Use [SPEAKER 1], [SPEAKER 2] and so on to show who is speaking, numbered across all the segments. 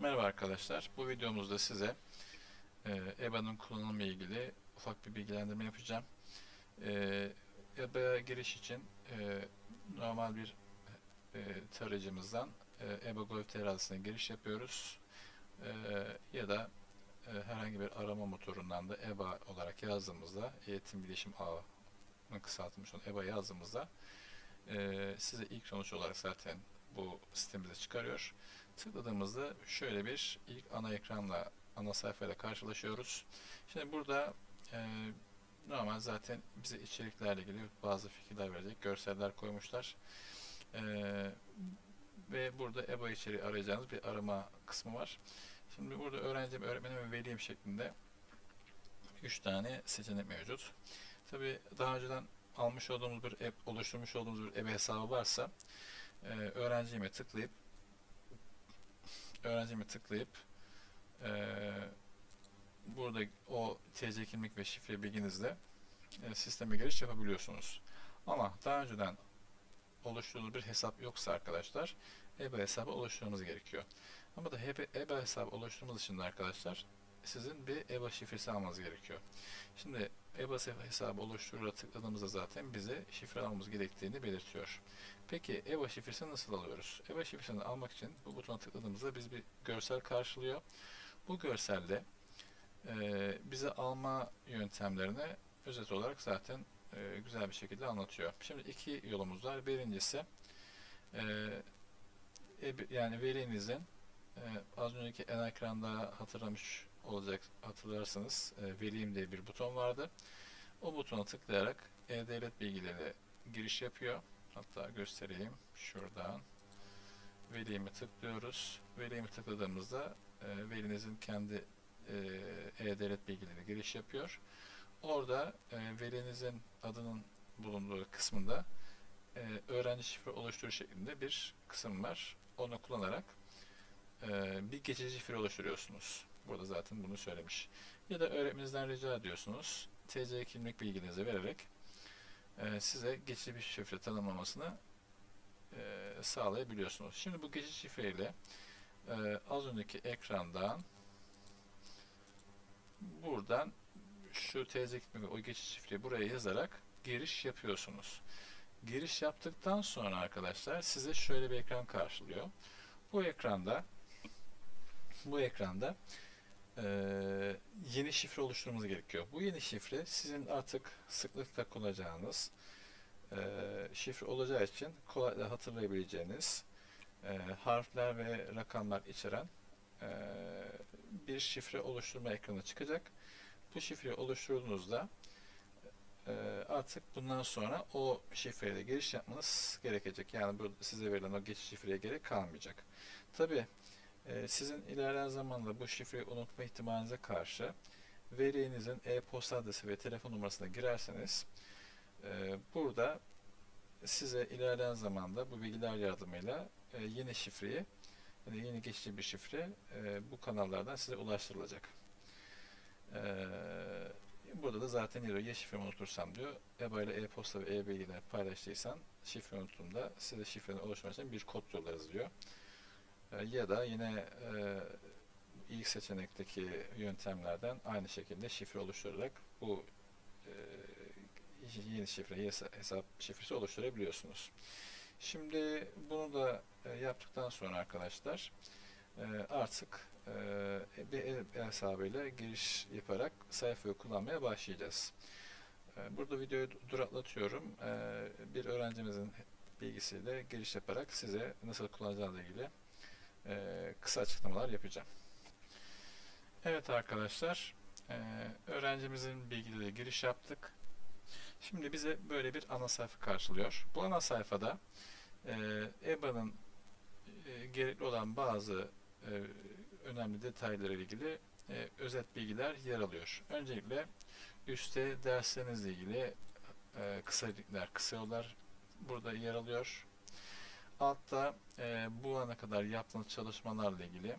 [SPEAKER 1] Merhaba arkadaşlar. Bu videomuzda size e, EBA'nın kullanımı ilgili ufak bir bilgilendirme yapacağım. E, EBA'ya giriş için e, normal bir e, tarayıcımızdan EBA Golf adresine giriş yapıyoruz. Ya da herhangi bir arama motorundan da EBA olarak yazdığımızda eğitim bilişim ağının kısaltılmış olan EBA yazdığımızda size ilk sonuç olarak zaten bu sitemize çıkarıyor. Tıkladığımızda şöyle bir ilk ana ekranla, ana sayfayla karşılaşıyoruz. Şimdi burada e, normal zaten bize içeriklerle ilgili bazı fikirler verecek, görseller koymuşlar. E, ve burada EBA içeriği arayacağınız bir arama kısmı var. Şimdi burada öğrencim, öğretmenim ve veliyim şeklinde 3 tane seçenek mevcut. Tabi daha önceden almış olduğumuz bir, e, oluşturmuş olduğumuz bir EBA hesabı varsa e, öğrencime tıklayıp öğrencimi tıklayıp eee, burada o TC kimlik ve şifre bilginizle e, sisteme giriş yapabiliyorsunuz. Ama daha önceden oluşturduğunuz bir hesap yoksa arkadaşlar EBA hesabı oluşturmanız gerekiyor. Ama da EBA hesabı oluşturmanız için de arkadaşlar sizin bir EBA şifresi almanız gerekiyor. Şimdi EBA hesabı oluşturura tıkladığımızda zaten bize şifre almamız gerektiğini belirtiyor. Peki EBA şifresini nasıl alıyoruz? EBA şifresini almak için bu butona tıkladığımızda biz bir görsel karşılıyor. Bu görselde e, bize alma yöntemlerini özet olarak zaten e, güzel bir şekilde anlatıyor. Şimdi iki yolumuz var. Birincisi e, ebe- yani velinizin e, az önceki en ekranda hatırlamış olacak hatırlarsınız e, velim diye bir buton vardı. O butona tıklayarak e-devlet bilgileri giriş yapıyor. Hatta göstereyim şuradan. Velimi tıklıyoruz. Velimi tıkladığımızda e, velinizin kendi e, e-devlet bilgileri giriş yapıyor. Orada e, velinizin adının bulunduğu kısmında e, öğrenci şifre oluştur şeklinde bir kısım var. Onu kullanarak e, bir geçici şifre oluşturuyorsunuz. Burada zaten bunu söylemiş. Ya da öğretmeninizden rica ediyorsunuz. TC kimlik bilginizi vererek e, size geçici bir şifre tanımlamasını e, sağlayabiliyorsunuz. Şimdi bu geçici şifreyle e, az önceki ekrandan buradan şu TC kimlik o geçici şifreyi buraya yazarak giriş yapıyorsunuz. Giriş yaptıktan sonra arkadaşlar size şöyle bir ekran karşılıyor. Bu ekranda bu ekranda yeni şifre oluşturmanız gerekiyor. Bu yeni şifre sizin artık sıklıkla kullanacağınız eee, şifre olacağı için kolaylıkla hatırlayabileceğiniz eee, harfler ve rakamlar içeren bir şifre oluşturma ekranı çıkacak. Bu şifreyi oluşturduğunuzda artık bundan sonra o şifreyle giriş yapmanız gerekecek. Yani bu size verilen o geçiş şifreye gerek kalmayacak. Tabii ee, Sizin ilerleyen zamanda bu şifreyi unutma ihtimalinize karşı velinizin e-posta adresi ve telefon numarasına girerseniz e, burada size ilerleyen zamanda bu bilgiler yardımıyla e, yeni şifreyi yeni geçici bir şifre e, bu kanallardan size ulaştırılacak. Burada da zaten diyor ya şifremi unutursam diyor. EBA ile e-posta ve e-bilgiler paylaştıysan şifre unuttuğunda size şifrenin oluşması için bir kod yollarız diyor. E, ya da yine e, ilk seçenekteki yöntemlerden aynı şekilde şifre oluşturarak bu e, yeni şifre, hesa- hesap şifresi oluşturabiliyorsunuz. Şimdi bunu da e, yaptıktan sonra arkadaşlar e, artık e, bir hesabıyla giriş yaparak sayfayı kullanmaya başlayacağız. E, Burada videoyu duraklatıyorum. E, Bir öğrencimizin bilgisiyle giriş yaparak size nasıl kullanacağınızla ilgili e, kısa açıklamalar yapacağım. Evet arkadaşlar, e, öğrencimizin bilgileriyle giriş yaptık. Şimdi bize böyle bir ana sayfa karşılıyor. Bu ana sayfada e, EBA'nın e, gerekli olan bazı e, önemli detaylara ilgili e, özet bilgiler yer alıyor. Öncelikle üstte derslerinizle ilgili e, kısa linkler, kısa yollar burada yer alıyor. Altta e, bu ana kadar yaptığınız çalışmalarla ilgili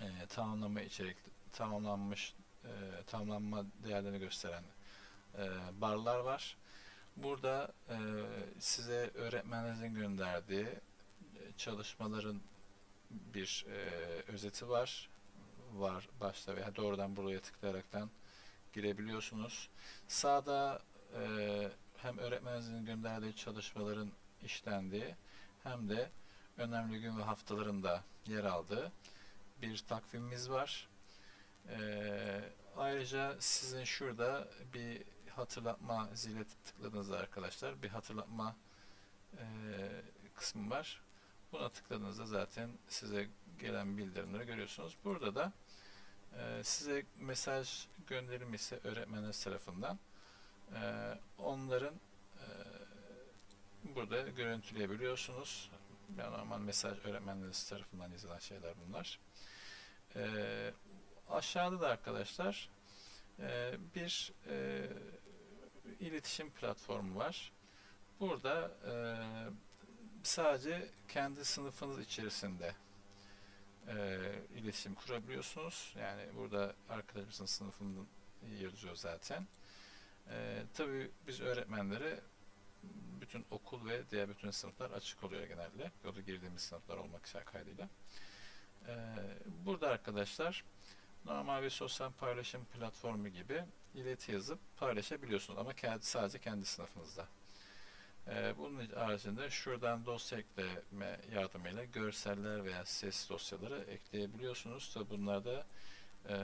[SPEAKER 1] e, tamamlama içerik, tamamlanmış, e, tamamlanma değerlerini gösteren e, barlar var. Burada e, size öğretmenlerinizin gönderdiği e, çalışmaların bir e, özeti var. Var başta veya doğrudan buraya tıklayaraktan girebiliyorsunuz. Sağda e, hem öğretmeninizin gönderdiği çalışmaların işlendiği hem de önemli gün ve haftalarında yer aldığı bir takvimimiz var. Ee, ayrıca sizin şurada bir hatırlatma zile tıkladığınızda arkadaşlar bir hatırlatma e, kısmı var. Buna tıkladığınızda zaten size gelen bildirimleri görüyorsunuz. Burada da e, size mesaj gönderilmişse öğretmenler tarafından e, onların burada görüntüleyebiliyorsunuz. Yani normal mesaj öğretmenleriniz tarafından yazılan şeyler bunlar. Ee, aşağıda da arkadaşlar e, bir e, iletişim platformu var. Burada e, sadece kendi sınıfınız içerisinde e, iletişim kurabiliyorsunuz. Yani burada arkadaşımızın sınıfının yazıyor zaten. E, tabii biz öğretmenlere bütün okul ve diğer bütün sınıflar açık oluyor genelde. O da girdiğimiz sınıflar olmak kaydıyla. Ee, burada arkadaşlar normal bir sosyal paylaşım platformu gibi ileti yazıp paylaşabiliyorsunuz ama kendi, sadece kendi sınıfınızda. Ee, bunun haricinde şuradan dosya ekleme yardımıyla görseller veya ses dosyaları ekleyebiliyorsunuz. Tabi bunlar da e,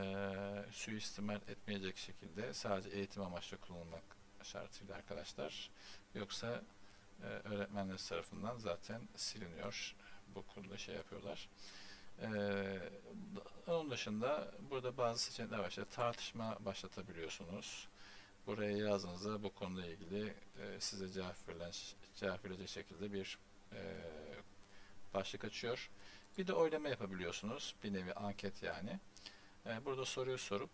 [SPEAKER 1] suistimal etmeyecek şekilde sadece eğitim amaçlı kullanılmak şartıyla arkadaşlar. Yoksa e, öğretmenler tarafından zaten siliniyor. Bu konuda şey yapıyorlar. Ee, onun dışında burada bazı seçenekler var. İşte tartışma başlatabiliyorsunuz. Buraya yazdığınızda bu konuyla ilgili e, size cevap verilen cevap verecek şekilde bir e, başlık açıyor. Bir de oylama yapabiliyorsunuz. Bir nevi anket yani. E, burada soruyu sorup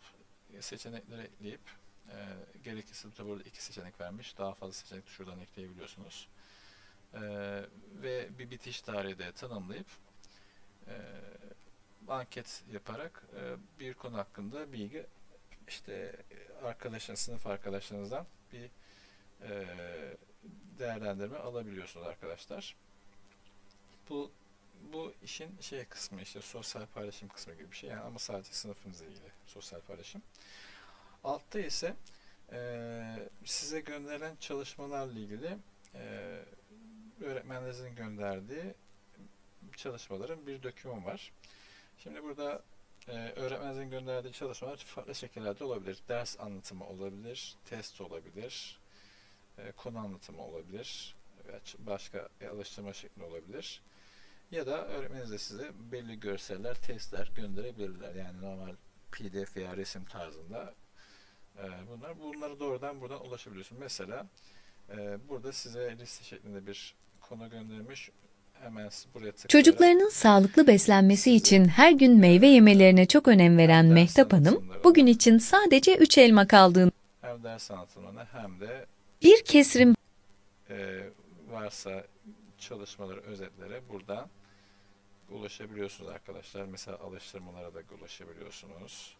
[SPEAKER 1] e, seçenekleri ekleyip e, gerekirse de burada iki seçenek vermiş. Daha fazla seçenek şuradan ekleyebiliyorsunuz. E, ve bir bitiş tarihi de tanımlayıp e, anket yaparak e, bir konu hakkında bilgi işte arkadaşın sınıf arkadaşlarınızdan bir e, değerlendirme alabiliyorsunuz arkadaşlar. Bu bu işin şey kısmı işte sosyal paylaşım kısmı gibi bir şey yani ama sadece sınıfınızla ilgili sosyal paylaşım. Altta ise e, size gönderilen çalışmalarla ilgili e, öğretmenlerinizin gönderdiği çalışmaların bir dökümü var. Şimdi burada e, öğretmeninizin gönderdiği çalışmalar farklı şekillerde olabilir. Ders anlatımı olabilir, test olabilir, e, konu anlatımı olabilir, veya başka alıştırma şekli olabilir. Ya da öğretmeniniz de size belli görseller, testler gönderebilirler. Yani normal PDF veya resim tarzında bunlar. Bunları doğrudan buradan ulaşabiliyorsun. Mesela e, burada size liste şeklinde bir konu göndermiş hemen buraya
[SPEAKER 2] Çocuklarının sağlıklı beslenmesi için her gün meyve yemelerine çok önem veren Mehtap Hanım, bugün için sadece 3 elma kaldığını,
[SPEAKER 1] hem ders anlatımına hem de
[SPEAKER 2] bir kesrim
[SPEAKER 1] e, varsa çalışmaları, özetlere buradan ulaşabiliyorsunuz arkadaşlar. Mesela alıştırmalara da ulaşabiliyorsunuz.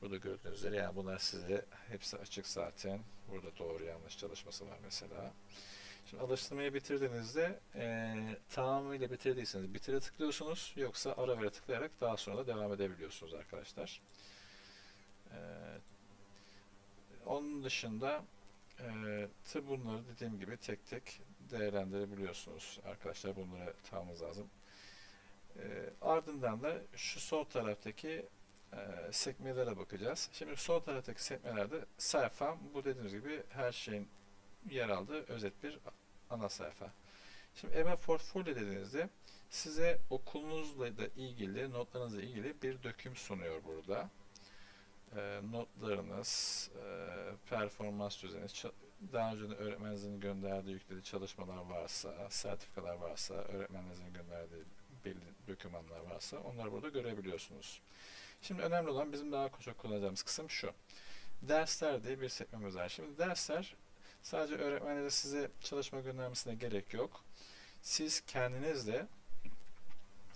[SPEAKER 1] Burada gördüğünüz üzere yani bunlar size hepsi açık zaten. Burada doğru yanlış çalışması var mesela. Şimdi alıştırmayı bitirdiğinizde e, tamamıyla bitirdiyseniz bitire tıklıyorsunuz. Yoksa ara vere tıklayarak daha sonra da devam edebiliyorsunuz arkadaşlar. E, onun dışında e, tabi bunları dediğim gibi tek tek değerlendirebiliyorsunuz arkadaşlar. Bunları tamamız lazım. E, ardından da şu sol taraftaki e, sekmelere bakacağız. Şimdi sol taraftaki sekmelerde sayfam bu dediğimiz gibi her şeyin yer aldığı özet bir ana sayfa. Şimdi EMA Portfolio dediğinizde size okulunuzla da ilgili, notlarınızla ilgili bir döküm sunuyor burada. E, notlarınız, e, performans düzeni, daha önce öğretmeninizin gönderdiği yüklediği çalışmalar varsa, sertifikalar varsa, öğretmeninizin gönderdiği belli dokümanlar varsa onları burada görebiliyorsunuz. Şimdi önemli olan bizim daha çok kullanacağımız kısım şu. Dersler diye bir sekmemiz var. Şimdi dersler sadece öğretmeninize size çalışma göndermesine gerek yok. Siz kendiniz de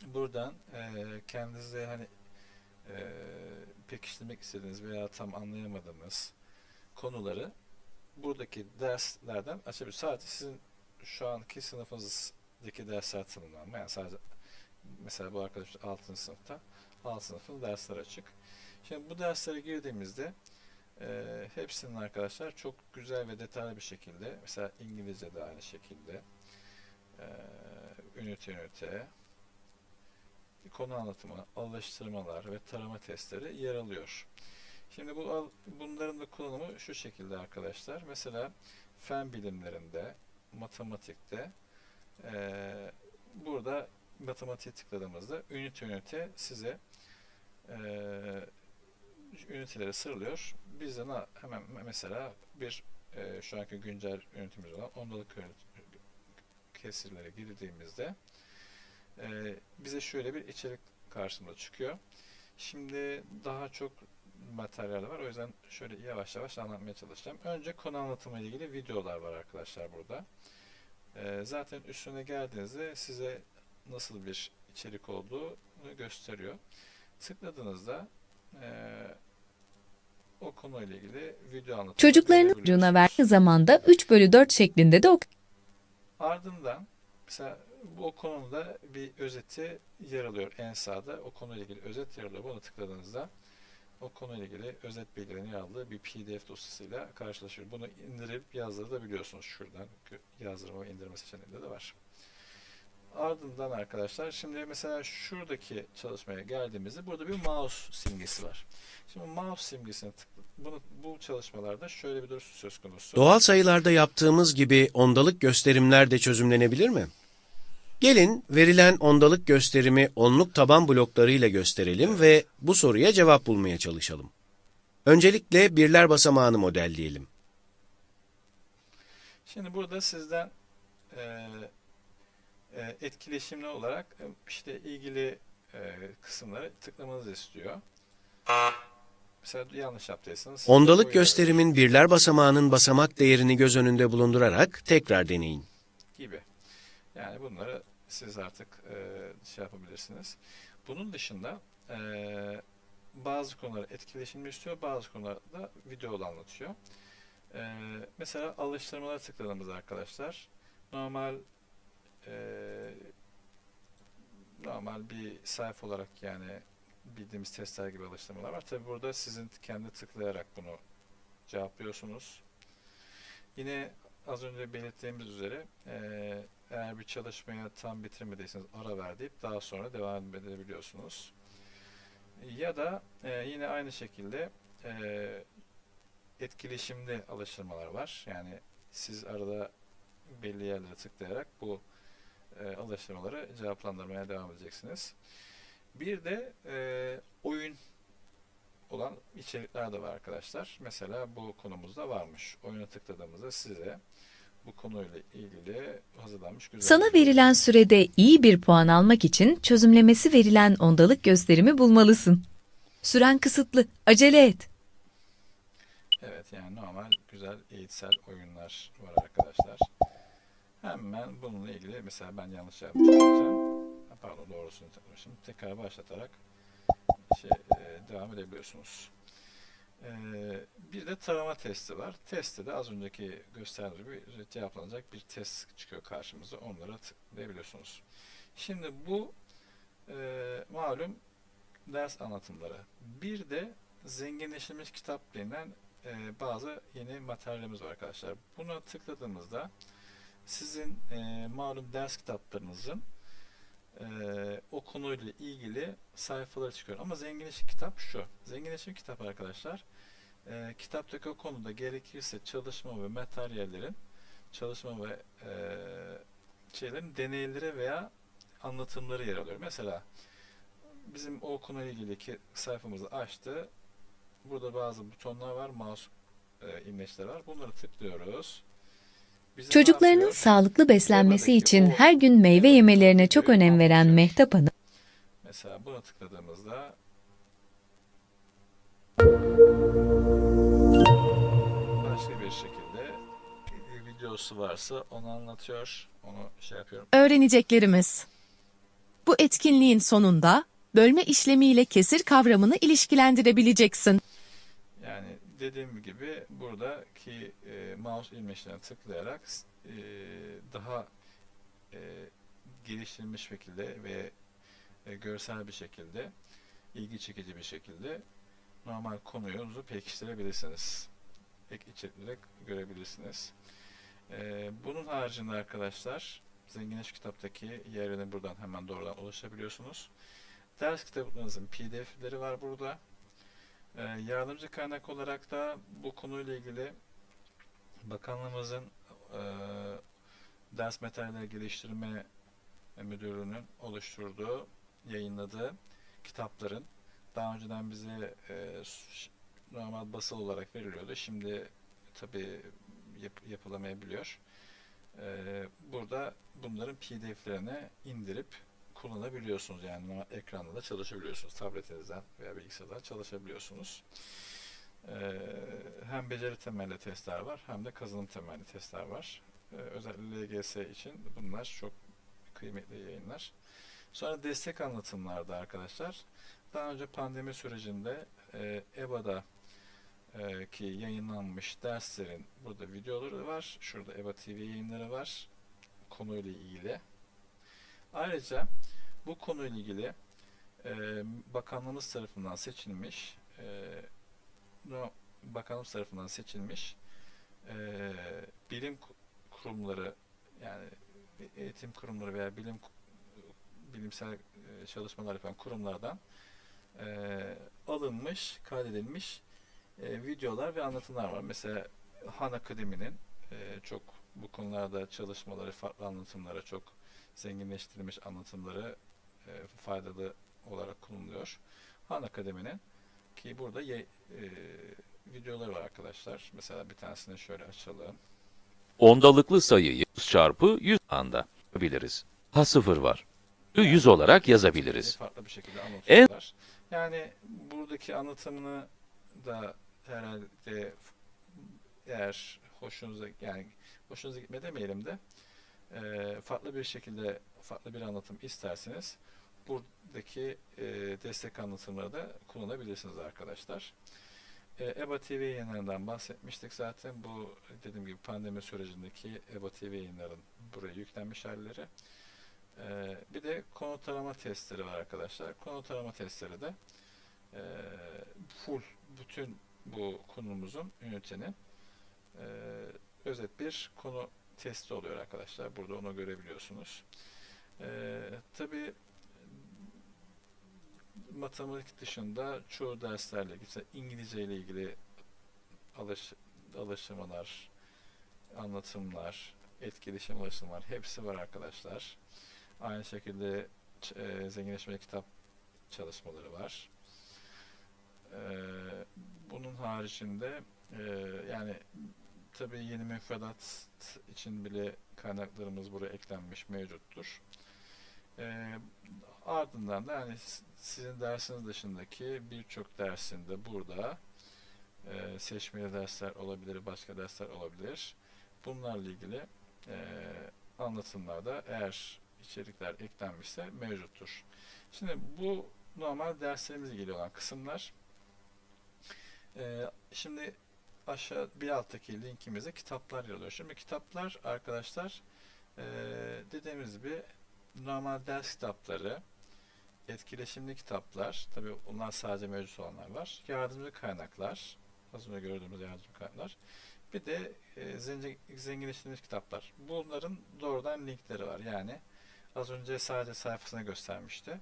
[SPEAKER 1] buradan e, kendinizde hani e, pekiştirmek istediğiniz veya tam anlayamadığınız konuları buradaki derslerden açabilirsiniz. Sadece sizin şu anki sınıfınızdaki dersler tanımlanma yani sadece Mesela bu arkadaş 6. sınıfta. 6 sınıfın dersleri açık. Şimdi bu derslere girdiğimizde e, hepsinin arkadaşlar çok güzel ve detaylı bir şekilde mesela İngilizce de aynı şekilde e, ünite ünite konu anlatımı, alıştırmalar ve tarama testleri yer alıyor. Şimdi bu bunların da kullanımı şu şekilde arkadaşlar. Mesela fen bilimlerinde, matematikte eee, burada matematiğe tıkladığımızda ünite ünite size eee üniteleri sıralıyor. Biz de hemen mesela bir eee, şu anki güncel ünitemiz olan ondalık kesirlere girdiğimizde eee, bize şöyle bir içerik karşımıza çıkıyor. Şimdi daha çok materyal var. O yüzden şöyle yavaş yavaş anlatmaya çalışacağım. Önce konu anlatımı ile ilgili videolar var arkadaşlar burada. Ee, zaten üstüne geldiğinizde size nasıl bir içerik olduğunu gösteriyor. Tıkladığınızda eee o konuyla ilgili video anlatımı
[SPEAKER 2] Çocuklarının
[SPEAKER 1] görebiliyorsunuz.
[SPEAKER 2] verdiği zamanda 3 bölü 4 şeklinde de ok
[SPEAKER 1] Ardından mesela bu o konuda bir özeti yer alıyor en sağda. O konuyla ilgili özet yer alıyor. Bunu tıkladığınızda o konuyla ilgili özet bilgilerin yer aldığı bir PDF dosyasıyla karşılaşıyor. Bunu indirip yazdırabiliyorsunuz şuradan. Yazdırma ve indirme seçeneğinde de var. Ardından arkadaşlar şimdi mesela şuradaki çalışmaya geldiğimizde burada bir mouse simgesi var. Şimdi mouse simgesine tıkla, bunu, bu çalışmalarda şöyle bir durum söz konusu.
[SPEAKER 3] Doğal sayılarda yaptığımız gibi ondalık gösterimler de çözümlenebilir mi? Gelin verilen ondalık gösterimi onluk taban bloklarıyla gösterelim ve bu soruya cevap bulmaya çalışalım. Öncelikle birler basamağını modelleyelim.
[SPEAKER 1] Şimdi burada sizden e, etkileşimli olarak e, işte ilgili e, kısımları tıklamanızı istiyor. Mesela yanlış yaptıysanız
[SPEAKER 3] Ondalık gösterimin birler basamağının basamak değerini göz önünde bulundurarak tekrar deneyin.
[SPEAKER 1] gibi. Yani bunları siz artık e, şey yapabilirsiniz. Bunun dışında e, bazı konuları etkileşimli istiyor, bazı konularda videolu anlatıyor. E, mesela alıştırmalara tıkladığımızda arkadaşlar normal e, normal bir sayfa olarak yani bildiğimiz testler gibi alıştırmalar var. Tabi burada sizin kendi tıklayarak bunu cevaplıyorsunuz. Yine az önce belirttiğimiz üzere eee, eğer bir çalışmaya tam bitirmediyseniz ara ver deyip daha sonra devam edebiliyorsunuz. Ya da eee, yine aynı şekilde eee, etkileşimli alıştırmalar var. Yani siz arada belli yerlere tıklayarak bu eee, alıştırmaları cevaplandırmaya devam edeceksiniz. Bir de eee, oyun olan içerikler de var arkadaşlar. Mesela bu konumuzda varmış. Oyuna tıkladığımızda size bu konuyla ilgili hazırlanmış güzel
[SPEAKER 2] Sana verilen sürede iyi bir puan almak için çözümlemesi verilen ondalık gösterimi bulmalısın. Süren kısıtlı, acele et.
[SPEAKER 1] Evet yani normal güzel eğitsel oyunlar var arkadaşlar. Hemen bununla ilgili mesela ben yanlış yaptım. Ha, Pardon doğrusunu tıklamışım. Tekrar başlatarak şey, e, devam edebiliyorsunuz. E, bir de tarama testi var. Testte de az önceki gösterdiğim gibi cevaplanacak bir test çıkıyor karşımıza. Onlara tıklayabiliyorsunuz. Şimdi bu e, malum ders anlatımları. Bir de zenginleştirilmiş kitap denilen e, bazı yeni materyalimiz var arkadaşlar. Buna tıkladığımızda sizin e, malum ders kitaplarınızın e, o konuyla ilgili sayfaları çıkıyor. Ama zenginleşik kitap şu. Zenginleşik kitap arkadaşlar e, kitaptaki o konuda gerekirse çalışma ve materyallerin çalışma ve e, şeylerin deneyleri veya anlatımları yer alıyor. Mesela bizim o konuyla ilgili ki sayfamızı açtı. Burada bazı butonlar var, mouse e, imleçleri var. Bunları tıklıyoruz.
[SPEAKER 2] Çocuklarının sağlıklı beslenmesi için her gün meyve yemelerine çok önem veren Mehtap Hanım,
[SPEAKER 1] Mesela buna tıkladığımızda başka bir şekilde bir videosu varsa onu anlatıyor. Onu şey yapıyorum.
[SPEAKER 4] Öğreneceklerimiz. Bu etkinliğin sonunda bölme işlemiyle kesir kavramını ilişkilendirebileceksin.
[SPEAKER 1] Dediğim gibi buradaki e, mouse ilmeçlerine tıklayarak e, daha e, geliştirilmiş şekilde ve e, görsel bir şekilde, ilgi çekici bir şekilde normal konuyunuzu pekiştirebilirsiniz. Ek içerikleri görebilirsiniz. E, bunun haricinde arkadaşlar Zenginleş kitaptaki yerine buradan hemen doğrudan ulaşabiliyorsunuz. Ders kitaplarınızın pdf'leri var burada. E, yardımcı kaynak olarak da bu konuyla ilgili bakanlığımızın e, ders materyalleri geliştirme müdürlüğünün oluşturduğu, yayınladığı kitapların daha önceden bize e, normal basılı olarak veriliyordu. Şimdi tabi yap- yapılamayabiliyor. E, burada bunların pdf'lerini indirip kullanabiliyorsunuz. Yani ekranda da çalışabiliyorsunuz. Tabletinizden veya bilgisayardan çalışabiliyorsunuz. E, hem beceri temelli testler var hem de kazanım temelli testler var. E, özellikle LGS için bunlar çok kıymetli yayınlar. Sonra destek anlatımlarda arkadaşlar. Daha önce pandemi sürecinde e, EBA'da e, ki yayınlanmış derslerin burada videoları var. Şurada EBA TV yayınları var. Konuyla ilgili. Ayrıca bu konuyla ilgili e, bakanlığımız tarafından seçilmiş e, bakanlığımız tarafından seçilmiş e, bilim ku- kurumları yani eğitim kurumları veya bilim bilimsel e, çalışmalar yapan kurumlardan e, alınmış, kaydedilmiş e, videolar ve anlatımlar var. Mesela Han Akademi'nin e, çok bu konularda çalışmaları, farklı anlatımlara çok zenginleştirilmiş anlatımları e, faydalı olarak kullanılıyor. Han Akademi'nin ki burada ye- e, videoları var arkadaşlar. Mesela bir tanesini şöyle açalım.
[SPEAKER 5] Ondalıklı sayıyı 100 çarpı 100 anda yapabiliriz. Ha sıfır var. 100 olarak yazabiliriz.
[SPEAKER 1] Farklı bir şekilde anlatıyorlar. Yani buradaki anlatımını da herhalde eğer hoşunuza yani hoşunuza gitme demeyelim de e, farklı bir şekilde farklı bir anlatım isterseniz buradaki e, destek anlatımları da kullanabilirsiniz arkadaşlar. E, EBA TV yayınlarından bahsetmiştik zaten. Bu dediğim gibi pandemi sürecindeki EBA TV yayınların buraya yüklenmiş halleri. Ee, bir de konu tarama testleri var arkadaşlar. Konu tarama testleri de e, full bütün bu konumuzun ünitenin e, özet bir konu testi oluyor arkadaşlar. Burada onu görebiliyorsunuz. E, Tabi matematik dışında çoğu derslerle ilgili, İngilizce ile ilgili alış, alıştırmalar, anlatımlar, etkileşim alıştırmalar hepsi var arkadaşlar. Aynı şekilde e, zenginleşme kitap çalışmaları var. E, bunun haricinde e, yani tabii yeni müfredat için bile kaynaklarımız buraya eklenmiş mevcuttur. E, ardından da yani sizin dersiniz dışındaki birçok dersinde burada e, seçmeli dersler olabilir, başka dersler olabilir. Bunlarla ilgili e, anlatımlarda eğer içerikler eklenmişse mevcuttur. Şimdi bu normal derslerimize ilgili olan kısımlar. Ee, şimdi aşağı bir alttaki linkimizde kitaplar yer alıyor. Şimdi kitaplar arkadaşlar ee, dediğimiz gibi normal ders kitapları, etkileşimli kitaplar, tabi onlar sadece mevcut olanlar var. Yardımcı kaynaklar, az önce gördüğümüz yardımcı kaynaklar. Bir de e, zenginleştirilmiş kitaplar. Bunların doğrudan linkleri var. Yani Az önce sadece sayfasını göstermişti.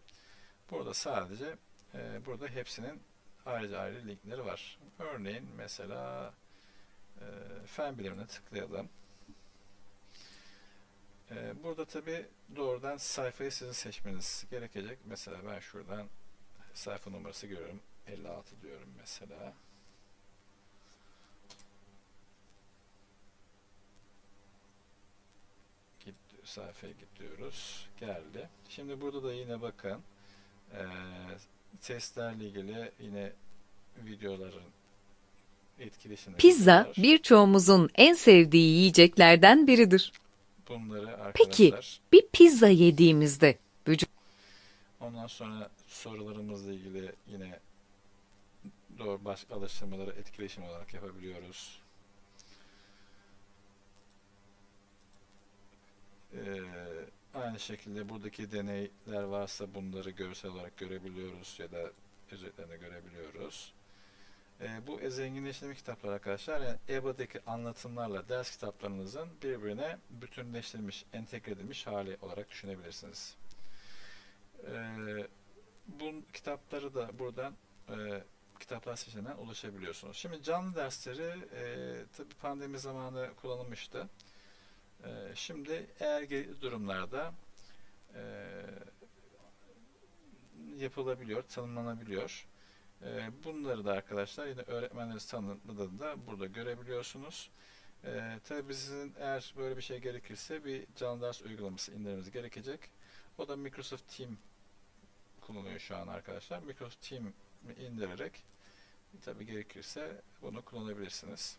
[SPEAKER 1] Burada sadece e, burada hepsinin ayrıca ayrı linkleri var. Örneğin mesela e, fen bilimine tıklayalım. E, burada tabi doğrudan sayfayı sizin seçmeniz gerekecek. Mesela ben şuradan sayfa numarası görüyorum. 56 diyorum mesela. Git, sayfaya gidiyoruz. Geldi. Şimdi burada da yine bakın eee testlerle ilgili yine videoların etkileşimleri
[SPEAKER 2] Pizza
[SPEAKER 1] var.
[SPEAKER 2] birçoğumuzun en sevdiği yiyeceklerden biridir.
[SPEAKER 1] Bunları arkadaşlar
[SPEAKER 2] Peki. Bir pizza yediğimizde vücut
[SPEAKER 1] ondan sonra sorularımızla ilgili yine doğru baş alıştırmaları etkileşim olarak yapabiliyoruz. Ee, aynı şekilde buradaki deneyler varsa bunları görsel olarak görebiliyoruz ya da özetlerini bu zenginleştirme kitapları arkadaşlar yani EBA'daki anlatımlarla ders kitaplarınızın birbirine bütünleştirilmiş, entegre edilmiş hali olarak düşünebilirsiniz. Ee, bu kitapları da buradan e, kitaplar seçeneğinden ulaşabiliyorsunuz. Şimdi canlı dersleri e, tabi pandemi zamanı kullanılmıştı. E, şimdi eğer durumlarda e, yapılabiliyor, tanımlanabiliyor. E, bunları da arkadaşlar yine öğretmenleri tanımladığında da burada görebiliyorsunuz. E, tabi sizin eğer böyle bir şey gerekirse bir canlı ders uygulaması indirmeniz gerekecek. O da Microsoft Team kullanıyor şu an arkadaşlar. Microsoft Team indirerek tabi gerekirse bunu kullanabilirsiniz.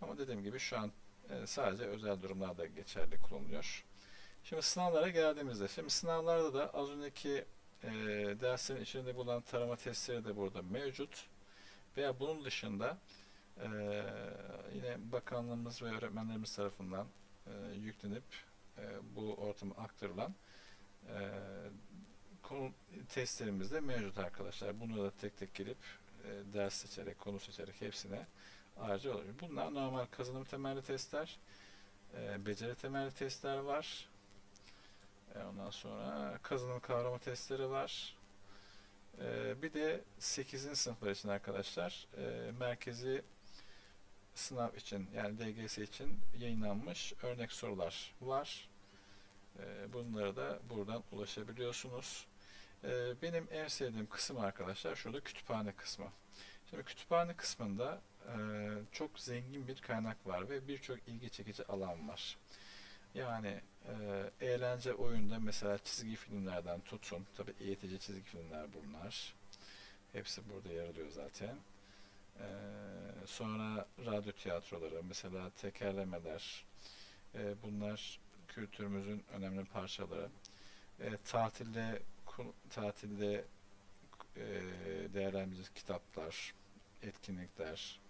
[SPEAKER 1] Ama dediğim gibi şu an e, sadece özel durumlarda geçerli kullanılıyor. Şimdi sınavlara geldiğimizde, şimdi sınavlarda da az önceki e, derslerin içinde bulunan tarama testleri de burada mevcut. Veya bunun dışında e, yine bakanlığımız ve öğretmenlerimiz tarafından e, yüklenip e, bu ortama aktarılan e, konu testlerimiz de mevcut arkadaşlar. Bunu da tek tek gelip e, ders seçerek, konu seçerek hepsine ayrıca olabilir. Bunlar normal kazanım temelli testler, e, beceri temelli testler var. E, ondan sonra kazanım kavrama testleri var. E, bir de 8. sınıflar için arkadaşlar e, merkezi sınav için yani DGS için yayınlanmış örnek sorular var. Bunlara da buradan ulaşabiliyorsunuz. Benim en sevdiğim kısım arkadaşlar şurada kütüphane kısmı. Şimdi kütüphane kısmında çok zengin bir kaynak var ve birçok ilgi çekici alan var. Yani e, eğlence oyunda mesela çizgi filmlerden tutun, tabi eğitici çizgi filmler bunlar. Hepsi burada yer alıyor zaten. E, sonra radyo tiyatroları, mesela tekerlemeler, e, bunlar kültürümüzün önemli parçaları. E, tatilde tatilde e, değerlendirecek kitaplar, etkinlikler,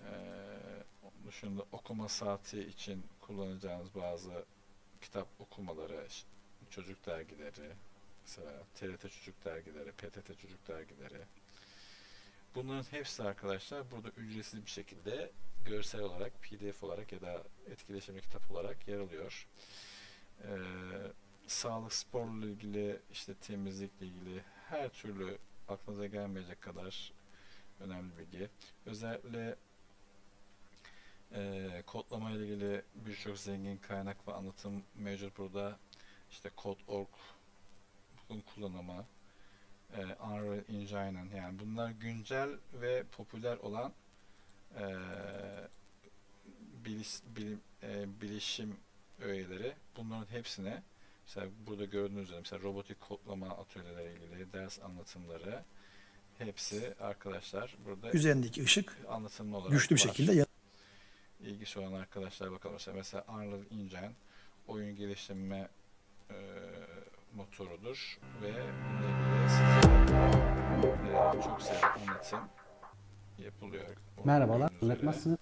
[SPEAKER 1] e, dışında okuma saati için kullanacağınız bazı kitap okumaları, çocuk dergileri, mesela TRT Çocuk dergileri, PTT Çocuk dergileri. Bunların hepsi arkadaşlar burada ücretsiz bir şekilde görsel olarak, PDF olarak ya da etkileşimli kitap olarak yer alıyor. Ee, sağlık, sporla ilgili, işte temizlikle ilgili her türlü aklınıza gelmeyecek kadar önemli bilgi. Özellikle e, kodlama ile ilgili birçok zengin kaynak ve anlatım mevcut burada. İşte Code.org bunun kullanımı, e, Unreal Engine'ın yani bunlar güncel ve popüler olan e, biliş, bilim, e, bilişim öğeleri bunların hepsine mesela burada gördüğünüz üzere mesela robotik kodlama atölyeleri ilgili ders anlatımları hepsi arkadaşlar burada
[SPEAKER 6] üzerindeki ışık
[SPEAKER 1] anlatımlı olarak
[SPEAKER 6] güçlü bir
[SPEAKER 1] var.
[SPEAKER 6] şekilde
[SPEAKER 1] ilgisi olan arkadaşlar bakalım mesela, mesela Unreal Engine oyun geliştirme e, motorudur ve bununla ilgili size e, çok sayıda anlatım yapılıyor. O
[SPEAKER 7] Merhabalar, nasılsınız?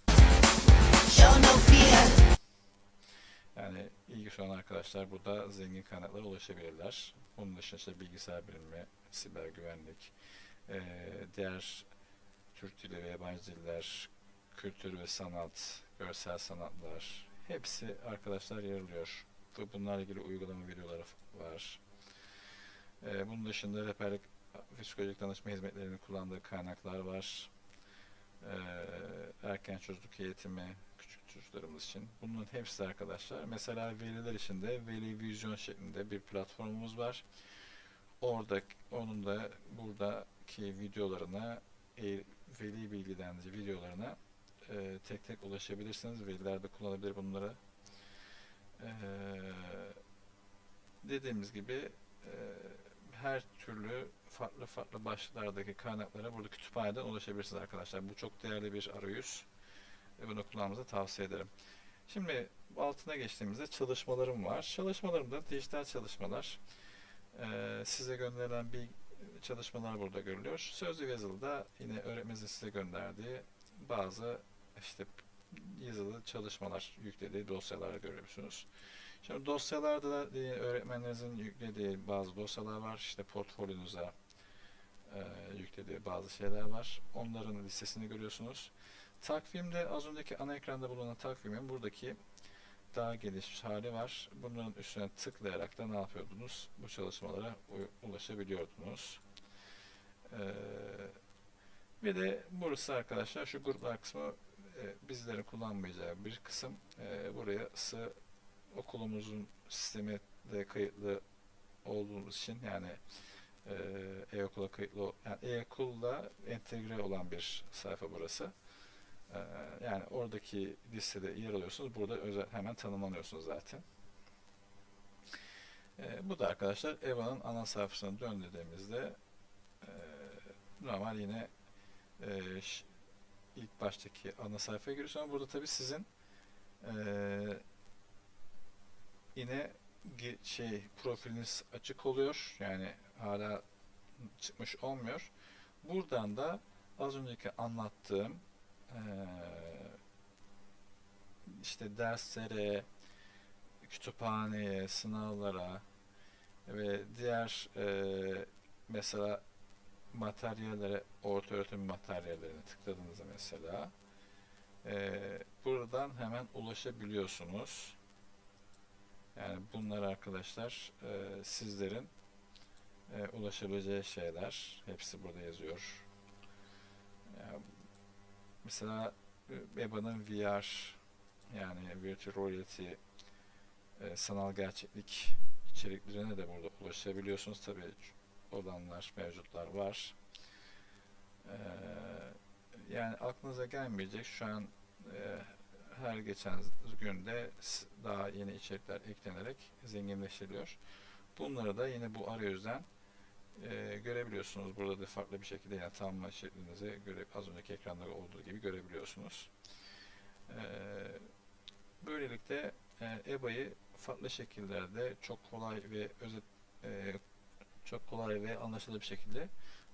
[SPEAKER 1] Yani ilgisi olan arkadaşlar burada zengin kaynaklara ulaşabilirler. Bunun dışında işte bilgisayar bilimi, siber güvenlik, e, diğer Türk dili ve yabancı diller, kültür ve sanat, görsel sanatlar hepsi arkadaşlar yer alıyor. Ve bunlarla ilgili uygulama videoları var. E, bunun dışında rehberlik psikolojik danışma hizmetlerini kullandığı kaynaklar var. E, erken çocukluk eğitimi, küçük çocuklarımız için. Bunların hepsi arkadaşlar. Mesela veliler için de Veli Vizyon şeklinde bir platformumuz var. Orada onun da buradaki videolarına e, veli bilgilendirici videolarına e, tek tek ulaşabilirsiniz. Veliler de kullanabilir bunları. E, dediğimiz gibi e, her türlü farklı farklı başlıklardaki kaynaklara burada kütüphaneden ulaşabilirsiniz arkadaşlar. Bu çok değerli bir arayüz. Ve bunu kullanmanızı tavsiye ederim. Şimdi altına geçtiğimizde çalışmalarım var. Çalışmalarımda dijital çalışmalar. Ee, size gönderilen bir çalışmalar burada görülüyor. Sözlü ve yazılıda yine öğretmeninizin size gönderdiği bazı işte yazılı çalışmalar yüklediği dosyalar görüyorsunuz. Şimdi dosyalarda da e, öğretmenlerinizin yüklediği bazı dosyalar var. İşte portfolyonuza e, yüklediği bazı şeyler var. Onların listesini görüyorsunuz. Takvimde az önceki ana ekranda bulunan takvimin buradaki daha gelişmiş hali var. Bunların üstüne tıklayarak da ne yapıyordunuz? Bu çalışmalara ulaşabiliyordunuz. Ee, ve de burası arkadaşlar şu gruplar kısmı e, bizlerin kullanmayacağı bir kısım. E, buraya sı okulumuzun sistemi de kayıtlı olduğumuz için yani e, e-okula kayıtlı yani e-okulla entegre olan bir sayfa burası. E, yani oradaki listede yer alıyorsunuz. Burada özel hemen tanımlanıyorsunuz zaten. Bu da arkadaşlar EVA'nın ana sayfasına döndüğümüzde e, normal yine ilk baştaki ana sayfaya giriyorsunuz ama burada tabi sizin e, yine şey profiliniz açık oluyor. Yani hala çıkmış olmuyor. Buradan da az önceki anlattığım eee, işte derslere, kütüphaneye, sınavlara ve diğer eee, mesela materyallere, orta öğretim materyallerine tıkladığınızda mesela eee, buradan hemen ulaşabiliyorsunuz. Yani bunlar arkadaşlar e, sizlerin e, ulaşabileceği şeyler. Hepsi burada yazıyor. Yani mesela e, EBA'nın VR yani Virtual Reality e, sanal gerçeklik içeriklerine de burada ulaşabiliyorsunuz. Tabii olanlar, mevcutlar var. E, yani aklınıza gelmeyecek şu an e, her geçen günde daha yeni içerikler eklenerek zenginleştiriliyor. Bunları da yine bu arayüzden e, görebiliyorsunuz. Burada da farklı bir şekilde yani tamamlama şeklinizi göre, az önceki ekranda olduğu gibi görebiliyorsunuz. E, böylelikle e, EBA'yı farklı şekillerde çok kolay ve özet e, çok kolay ve anlaşılır bir şekilde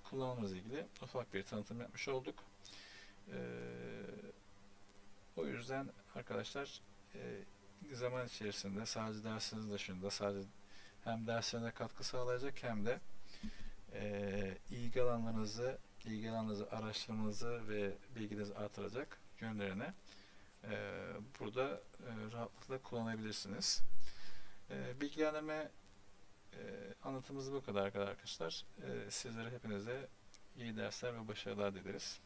[SPEAKER 1] kullanmamızla ilgili ufak bir tanıtım yapmış olduk. Eee o yüzden arkadaşlar e, zaman içerisinde sadece dersiniz dışında sadece hem derslerine katkı sağlayacak hem de e, ilgi alanlarınızı, ilgi alanınızı araştırmanızı ve bilginizi artıracak yönlerine e, burada e, rahatlıkla kullanabilirsiniz. E, bilgilendirme e, anlatımımız bu kadar arkadaşlar. E, sizlere hepinize iyi dersler ve başarılar dileriz.